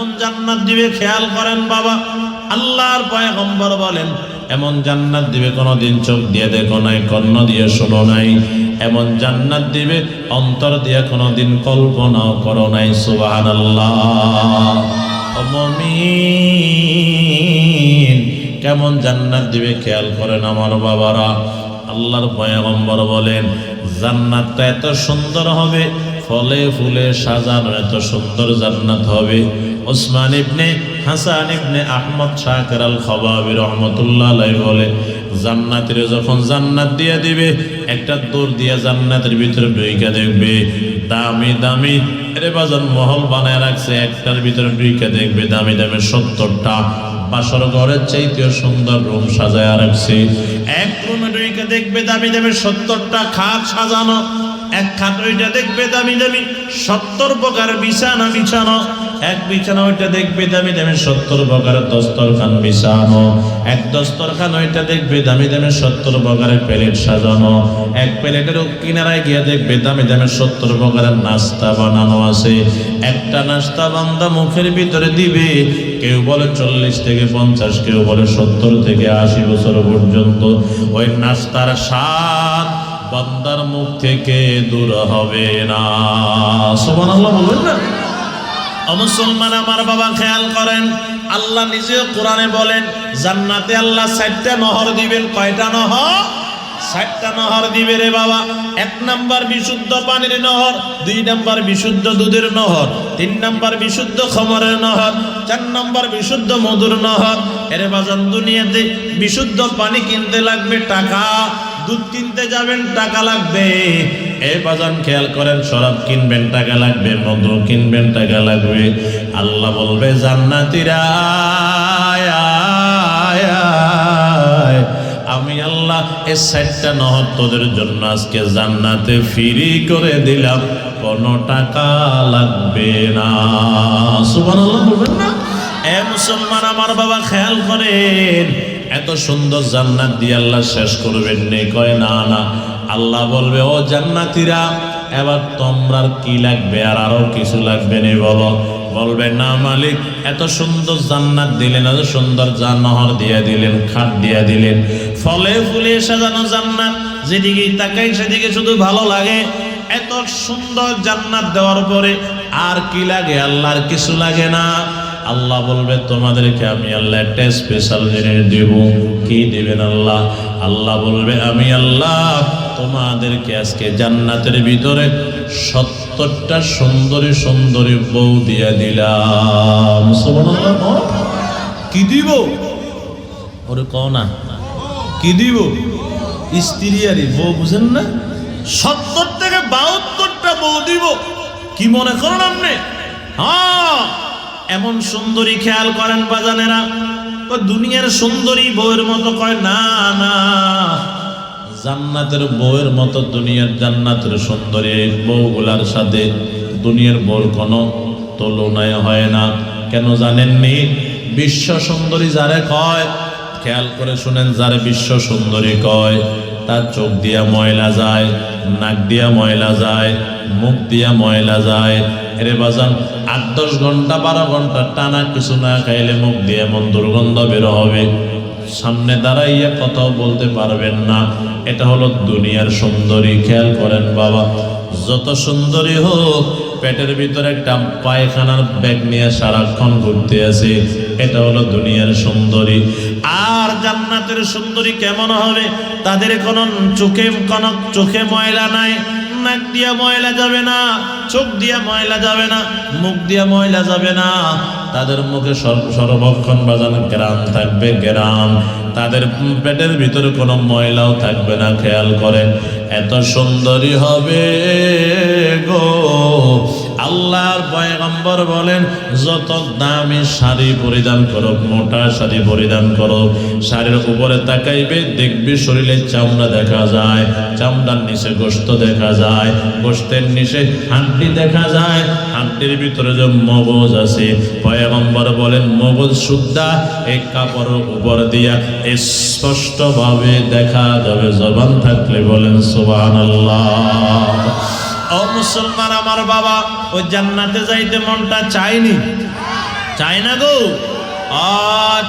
এমন জান্নাত দিবে, খেয়াল করেন বাবা। আল্লাহর পয়গম্বর বলেন, এমন জান্নাত দিবে কোনোদিন চোখ দিয়ে দেখো নাই, কর্ণ দিয়ে শোনো নাই। এমন জান্নাত দিবে, অন্তর দিয়ে কোনোদিন কল্পনাও করো নাই। সুবাহ মমিন, কেমন জান্নাত দিবে খেয়াল করেন আমার বাবারা। আল্লাহর পয়গম্বর বলেন জান্নাতটা এত সুন্দর হবে, ফলে ফুলে সাজানো এত সুন্দর জান্নাত হবে। ওসমান ইবনে হাসান ইবনে আহমদ শাকের আল খবাবি রহমতুল্লাহ বলে, জান্নাতের যখন জান্নাত দিয়ে দিবে, একটা দৌড় দিয়ে জান্নাতের ভিতরে ঢুইকা দেখবে, দামি দামি, এরে বাজার মহল বানায় রাখছে, একটার ভিতরে ঢুইকা দেখবে, দামি দামি সত্তরটা, বাসর ঘরের চাইতেও সুন্দর রুম সাজায় রাখছে। এক রুমে ঢুইকা দেখবে, দামি দামি সত্তরটা, খাট সাজানো, এক খাট ওইটা দেখবে, দামি দামি সত্তর প্রকার বিছানা বিছানো। এক বিছানা ওইটা দেখবে দামি দামি সত্তর প্রকার দস্তরখান বিছানো। এক দস্তরখান ওইটা দেখবে দামি দামি সত্তর প্রকারের প্লেট সাজানো। এক প্লেটের কিনারায় গিয়ে দেখবে দামি দামি সত্তর প্রকারের নাস্তা বানানো আছে। একটা নাস্তা বান্দা মুখের ভিতরে দিবে। কেউ বলে চল্লিশ থেকে পঞ্চাশ, কেউ বলে সত্তর থেকে আশি বছর পর্যন্ত। ওই নাস্তার স্বাদ বান্দার মুখ থেকে দূর হবে না। সুবহানাল্লাহ বলবেন না। মুসলমান, আমার বাবা খেয়াল করেন, আল্লাহ নিজে কোরআনে বলেন, জান্নাতে আল্লাহ ষাটটা নহর দিবেন। কয়টা নহর? ষাটটা নহর দিবে রে বাবা। এক নাম্বার বিশুদ্ধ পানির নহর, দুই নাম্বার বিশুদ্ধ দুধের নহর, তিন নাম্বার বিশুদ্ধ খমরের নহর, চার নাম্বার বিশুদ্ধ মধুর নহর। এর বাজান, দুনিয়াতে বিশুদ্ধ পানি কিনতে লাগবে টাকা। দুধ কিনতে যাবেন, টাকা লাগবে। এই বাজান খেয়াল করেন, শরাব কিনবেন, টাকা লাগবে, মধু কিনবেন, টাকা লাগবে। আল্লাহ বলবে, জান্নাতিরা। আমি আল্লাহ এই সাইডটা নহর তোদের জন্য আজকে জান্নাতে ফ্রি করে দিলাম। কোনো টাকা লাগবে না। সুবহানাল্লাহ বলবেন না? এ মুসলমান, আমার বাবা খেয়াল করেন এত সুন্দর জান্নাত দিয়ে আল্লাহ শেষ করবেন নে। কয়, না না। আল্লাহ বলবে, ও জান্নাতিরা, এবার তোমরার কি লাগবে আর আরও কিছু লাগবে নে বলো? বলবে, না, মালিক, এত সুন্দর জান্নাত দিলেন, এত সুন্দর জান্নাহর দিয়ে দিলেন, খাট দিয়ে দিলেন। ফলে ফুলে সাজানো জান্নাত যেদিকে তাকাই সেদিকে শুধু ভালো লাগে। এত সুন্দর জান্নাত দেওয়ার পরে আর কি লাগে? আল্লাহর কিছু লাগে না। আল্লাহ বলবে, তোমাদেরকে আমি আল্লাহ একটা স্পেশাল জিনিস দেব। কি দেবেন আল্লাহ? আল্লাহ বলবে, আমি আল্লাহ তোমাদেরকে আজকে জান্নাতের ভিতরে সত্তরটা সুন্দরী সুন্দরী বউ দিয়ে দিলাম। কি দিব? ওরে কও না। কি দিব? স্ত্রী আরে বউ বুঝেন না? সত্তর থেকে বাহাত্তরটা বউ দিব। কি মনে করেন আপনি? হ্যাঁ। এমন সুন্দরী খেয়াল করেন বাজানেরা, ও দুনিয়ার সুন্দরী বউয়ের মতো কয়, না না, জান্নাতের বউয়ের মতো দুনিয়ার জান্নাতের সুন্দরী বউগুলার সাথে দুনিয়ার বউর কোনো তুলনায় হয় না। কেন জানেননি বিশ্ব সুন্দরী যারে কয়, খেয়াল করে শুনেন, যারে বিশ্ব সুন্দরী কয়, তার চোখ দিয়া ময়লা যায়, নাক দিয়া ময়লা যায়, মুখ দিয়া ময়লা যায় এরে বাজান, আট দশ ঘণ্টা, বারো ঘণ্টা টানা কিছু না খাইলে মুখ দিয়ে এমন দুর্গন্ধ বের হবে। সামনে দাঁড়াইয়া কথাও বলতে পারবেন না। এটা হলো দুনিয়ার সুন্দরী, খেয়াল করেন বাবা। যত সুন্দরী হোক, পেটের ভিতরে একটা পায়খানার ব্যাগ নিয়ে সারাক্ষণ ঘুরতে আছে। এটা হলো দুনিয়ার সুন্দরী। আর জান্নাতের সুন্দরী কেমন হবে? তাদের কোনো চোখে কোনো চোখে ময়লা নাই। নাক দিয়া ময়লা যাবে না, চোখ দিয়া ময়লা যাবে না, মুখ দিয়া ময়লা যাবে না। তাদের মুখে সর- সর্বক্ষণ বাজান গ্রাম থাকবে, গ্রাম। তাদের পেটের ভিতরে কোনো ময়লাও থাকবে না, খেয়াল করে। এত সুন্দরী হবে গো। আল্লাহর পয়গম্বর বলেন, যত দামি শাড়ি পরিধান করো, মোটা শাড়ি পরিধান করো, শাড়ির উপরে তাকাইবে, দেখবি শরীরে চামড়া দেখা যায়, চামড়ার নিচে গোস্ত দেখা যায় গোস্তের নিচে হাড্ডি দেখা যায়, হাড্ডির ভিতরে যে মগজ আছে। পয়গম্বর বলেন, মগজ সুদ্ধা এই কাপড়ের উপর দিয়া স্পষ্টভাবে দেখা যাবে, জবান থাকলে বলেন, সুবহানাল্লাহ। ও মুসলমান আমার বাবা ওই জান্নাতে যাইতে মনটা চাইনি চায় না গো?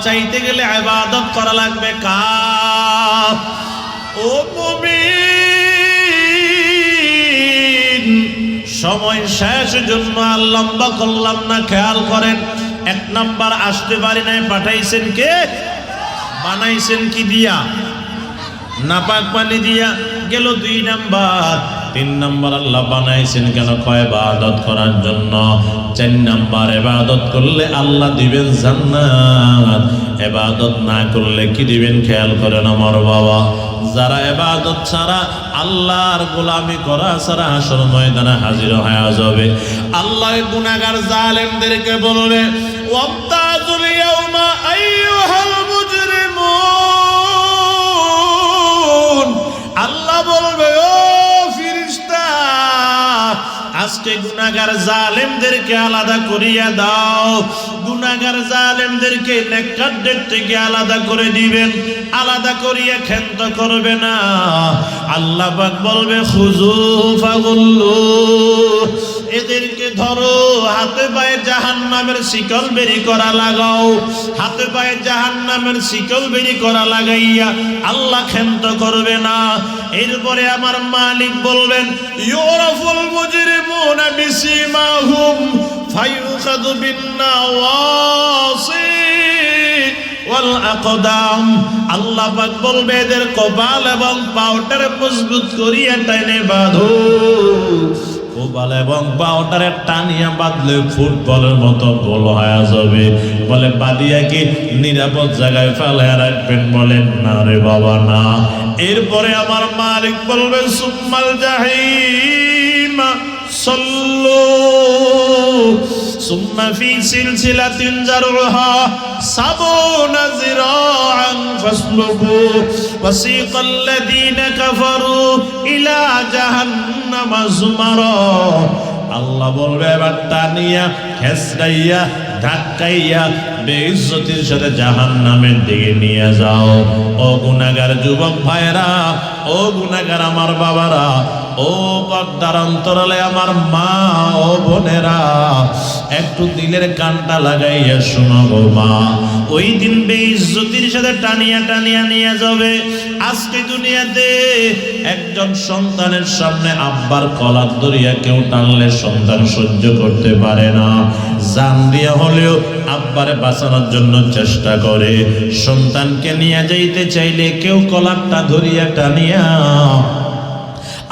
চাইতে গেলে ইবাদত করা লাগবে কার? ও সময় শেষ জন্য আর লম্বা করলাম না, খেয়াল করেন, এক নাম্বার আসতে পারি নাই, পাঠাইছেন কে? বানাইছেন কি দিয়া? নাপাক পানি দিয়া গেল দুই নাম্বার। তিন নাম্বার আল্লাহ বানাইছেন কেন কয় ইবাদত করার জন্য? চার নাম্বার এবাদত করলে আল্লাহ দিবেন জান্নাত। ইবাদত না করলে কি দিবেন খেয়াল করেন আমার বাবা। যারা ইবাদত ছাড়া আল্লাহর গোলামি করা ছাড়া আসল ময়দানে হাজির হয়ে যাবে। আল্লাহ গুনাহগার জালেমদেরকে বলবে আল্লাহ বলবে, ও আজকে গুনাগার জালেমদেরকে আলাদা করিয়া দাও। গুনাগার জালেমদেরকে নেককারদের থেকে আলাদা করে দিবেন, আলাদা করিয়া ক্ষেন্ত করবে না। আল্লাহ পাক বলবে খুজু ফাগুল্লু। এদেরকে ধরো, হাতে পায়ে জাহান নামের শিকল বেরি করা লাগাও, হাতে পায়ে জাহান নামের শিকল বেরি করা লাগাইয়া আল্লাহ ক্ষান্ত করবে না। এরপরে আমার মালিক বলবেন, ইউরাফুল মুজরিমুনা বিসিমাহুম ফায়ুখাযু বিন্নাওয়াসি ওয়াল আকদাম। আল্লাহ বলবে, এদের কপাল এবং পাউটারে মজবুত করিয়া টাইনে বাঁধো। বল এবং পাউডারে টানিয়া বাঁধলে ফুটবলের মতো বল হয়ে যাবে। বলে বালিয়াকে নিরাপদ জায়গায় ফেলে রাখবেন বলেন, না রে বাবা, না। এরপরে আমার মালিক বলবে, সুম্মাল জাহিমা, সল্লো। সুম্মা ফি সিলসিলাতিন জারুহা সাবুনা জিরা فاسلكوه وسيق الذين كفروا إلى جهنم زمرا আল্লাহ বলবে এবার টানিয়া খেসড়াইয়া ধাক্কাইয়া বেইজ্জতির সাথে জাহান নামের দিকে নিয়ে যাও। ও গুনাগার যুবক ভাইরা ও গুনাগার আমার বাবারা, ও পর্দার অন্তরালে আমার মা, ও বোনেরা, একটু দিলের কানটা লাগাইয়া শোনো গো মা। ওই দিন বেইজ্জতির সাথে টানিয়া টানিয়া নিয়ে যাবে। আজকে দুনিয়াতে একজন সন্তানের সামনে আব্বার কলার দরিয়া কেউ টানলে সন্তান সহ্য করতে পারে না। জান দিয়ে হলেও আব্বারে বাঁচানোর জন্য চেষ্টা করে। সন্তানকে নিয়ে যাইতে চাইলে কেউ কলারটা ধরিয়া টানিয়া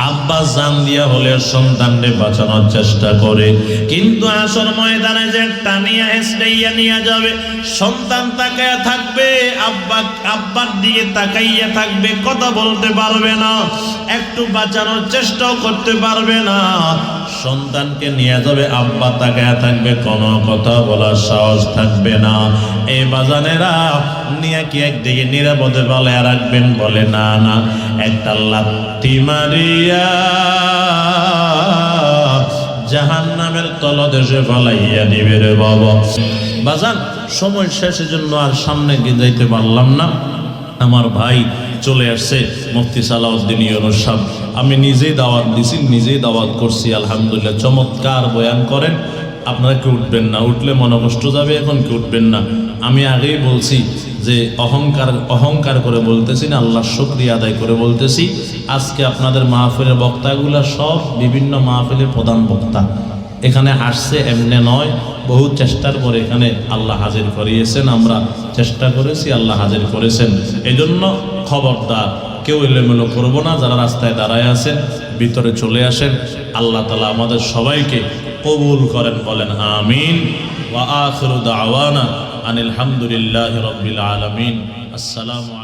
আব্বা জান দিয়া হলে সন্তানকে বাঁচানোর চেষ্টা করে। কিন্তু আসল ময়দানে যে টানিয়া হেসড়াইয়া নিয়ে যাবে, সন্তান তাকাইয়া থাকবে, আব্বা, আব্বার দিকে তাকাইয়া থাকবে, কথা বলতে পারবে না, একটু বাঁচানোর চেষ্টাও করতে পারবে না। সন্তানকে নিয়ে যাবে, আব্বা তাকাইয়া থাকবে, কোনো কথা বলার সাহস থাকবে না। এই বাজানেরা নিয়ে কি একদিকে নিরাপদে বলে রাখবেন বলে? না না। একটা লাত্তি মারিয়া জাহান নামের তলদেশে ফালাইয়া দিবে রে বাবা। বাজান, সময় শেষের জন্য আর সামনে গিয়ে যাইতে পারলাম না। আমার ভাই চলে আসছে, মুফতি সালাউদ্দিন ইউনুস সাহেব। আমি নিজেই দাওয়াত দিছি, নিজেই দাওয়াত করছি, আলহামদুলিল্লাহ। চমৎকার বয়ান করেন। আপনারা কি উঠবেন না? উঠলে মনে কষ্ট যাবে এখন, কি উঠবেন না? আমি আগেই বলছি যে অহংকার অহংকার করে বলতেছি না, আল্লাহর শুক্রিয়া আদায় করে বলতেছি। আজকে আপনাদের মাহফিলের বক্তাগুলা সব বিভিন্ন মাহফিলের প্রধান বক্তা। এখানে আসছে, এমনি নয়, বহু চেষ্টার পরে এখানে আল্লাহ হাজির করিয়েছেন। আমরা চেষ্টা করেছি, আল্লাহ হাজির করেছেন। এই জন্য খবরদার কেউ এলোমেলো করব না, যারা রাস্তায় দাঁড়ায় আছেন, ভিতরে চলে আসেন, আল্লাহ তালা আমাদের সবাইকে কবুল করেন, বলেন আমিন। ওয়া আখিরু দাওয়ানা আনিল হামদুলিল্লাহ রবিল আলমিন। আসসালামু